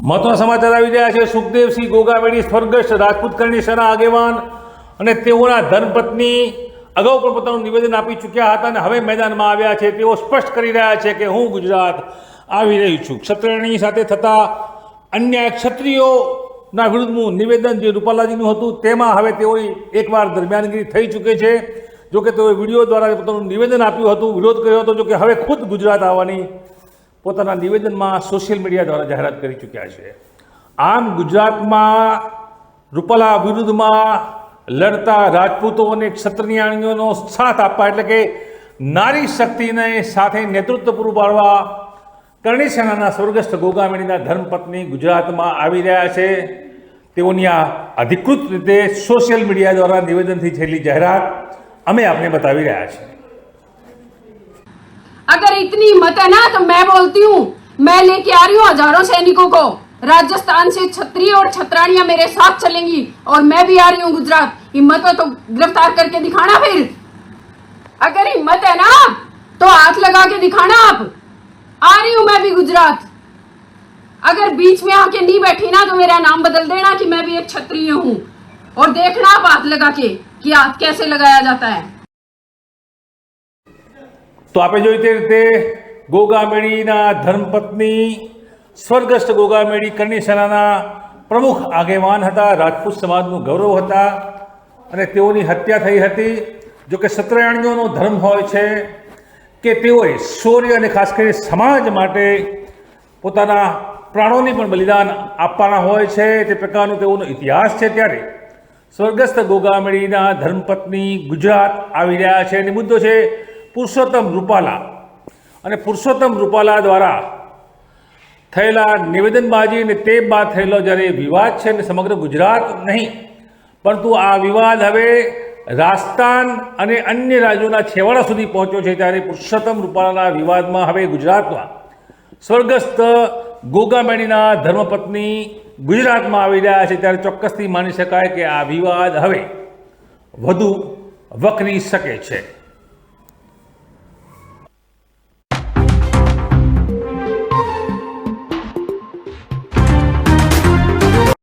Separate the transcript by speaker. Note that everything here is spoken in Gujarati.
Speaker 1: મહત્વના સમાચાર આવી રહ્યા છે. સુખદેવસિંહ ગોગાવેડી સ્વર્ગસ્થ રાજપૂત કરણી સેના આગેવાન અને તેઓના ધર્મપત્ની અગાઉ પણ પોતાનું નિવેદન આપી ચૂક્યા હતા અને હવે મેદાનમાં આવ્યા છે. તેઓ સ્પષ્ટ કરી રહ્યા છે કે હું ગુજરાત આવી રહી છું. ક્ષત્રિયની સાથે થતા અન્ય ક્ષત્રિયોના વિરુદ્ધનું નિવેદન જે રૂપાલાજીનું હતું, તેમાં હવે તેઓની એકવાર દરમિયાનગીરી થઈ ચૂકી છે. જોકે તેઓએ વીડિયો દ્વારા પોતાનું નિવેદન આપ્યું હતું, વિરોધ કર્યો હતો, જોકે હવે ખુદ ગુજરાત આવવાની પોતાના નિવેદનમાં સોશિયલ મીડિયા દ્વારા જાહેરાત કરી ચૂક્યા છે. આમ ગુજરાતમાં રૂપાલા વિરુદ્ધમાં લડતા રાજપૂતો અને ક્ષત્રિયાણીઓનો સાથ આપવા એટલે કે નારી શક્તિને સાથે નેતૃત્વ પૂરું પાડવા કરણી સેનાના સ્વર્ગસ્થ ગોગામણીના ધર્મપત્ની ગુજરાતમાં આવી રહ્યા છે. તેઓની આ અધિકૃત રીતે સોશિયલ મીડિયા દ્વારા નિવેદનથી થયેલી જાહેરાત અમે આપને બતાવી રહ્યા છીએ.
Speaker 2: इतनी हिम्मत है ना तो मैं बोलती हूँ, मैं लेके आ रही हूँ हज़ारों सैनिकों को। राजस्थान से छत्री और छत्राणियाँ मेरे साथ चलेंगी और मैं भी आ रही हूँ गुजरात। हिम्मत हो तो गिरफ़्तार करके दिखाना फिर। अगर हिम्मत है ना तो हाथ लगा के दिखाना आप। आ रही हूँ मैं भी गुजरात। अगर बीच में आके नहीं बैठी ना तो मेरा नाम बदल देना कि मैं भी एक क्षत्रिय हूँ। और देखना आप हाथ लगा के कि हाथ कैसे लगाया जाता है।
Speaker 1: તો આપણે જોઈ તે રીતે ગોગામેળીના ધર્મપત્ની, સ્વર્ગસ્થ ગોગામેળી કરણી સેનાના પ્રમુખ આગેવાન હતા, રાજપૂત સમાજનું ગૌરવ હતા અને તેઓની હત્યા થઈ હતી. જો કે સત્રયાણીઓનો ધર્મ હોય છે કે તેઓએ શૌર્ય અને ખાસ કરીને સમાજ માટે પોતાના પ્રાણોની પણ બલિદાન આપવાના હોય છે. તે પ્રકારનો તેઓનો ઇતિહાસ છે ત્યારે. સ્વર્ગસ્થ ગોગામેળીના ધર્મપત્ની ગુજરાત આવી રહ્યા છે. અને મુદ્દો છે પુરુષોત્તમ રૂપાલા અને પુરુષોત્તમ રૂપાલા દ્વારા થયેલા નિવેદનબાજી અને તે બાદ થયેલો જ્યારે વિવાદ છે ને સમગ્ર ગુજરાત નહીં, પરંતુ આ વિવાદ હવે રાજસ્થાન અને અન્ય રાજ્યોના છેવાડા સુધી પહોંચ્યો છે ત્યારે પુરુષોત્તમ રૂપાલાના વિવાદમાં હવે ગુજરાતમાં સ્વર્ગસ્થ ગોગામેણીના ધર્મપત્ની ગુજરાતમાં આવી રહ્યા છે ત્યારે ચોક્કસથી માની શકાય કે આ વિવાદ હવે વધુ વકરી શકે છે.